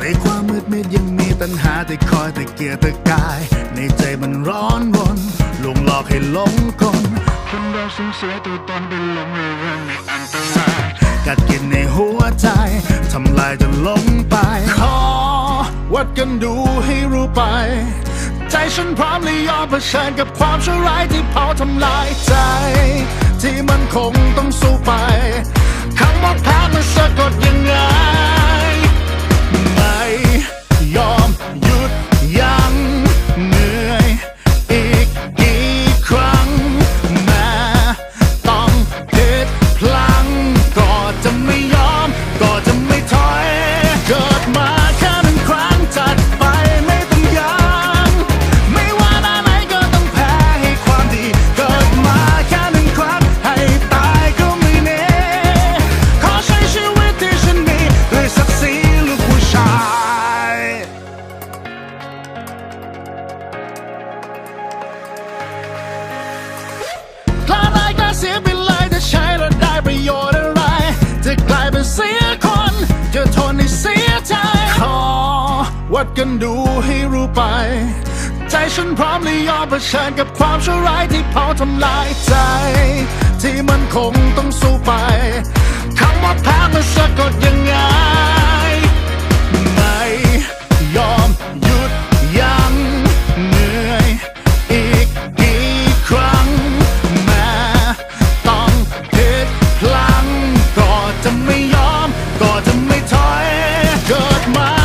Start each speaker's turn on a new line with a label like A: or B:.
A: ในความมืดมิดยังมีตัณหาที่คอยตะเกียกตะกาย ในใจมันร้อนรนลวงหลอกให้หลงกลจนเราสูญเสียตัวตนเป็นหลงเรื่องในอันตรายกัดกินในหัวใจทำลายจนหลงไป ขอ วัดกันดูให้รู้ไป ใจฉันพร้อมและยอมเผชิญกับความชั่วร้ายที่เผาทำลายใจ ที่มันคงต้องสู้ไปัดกันดูให้รู้ไป ใจฉันพร้อมเลยยอมเผชิญกับความชั่วร้ายที่เผาทำลายใจ ที่มันคงต้องสู้ไปคำว่าแพ้มันสะกดยังไง ไม่ยอมหยุดยั้งเหนื่อยอีกกี่ครั้ง แม้ต้องผิดพลังก็จะไม่ยอม ก็จะไม่ถอย เกิดมา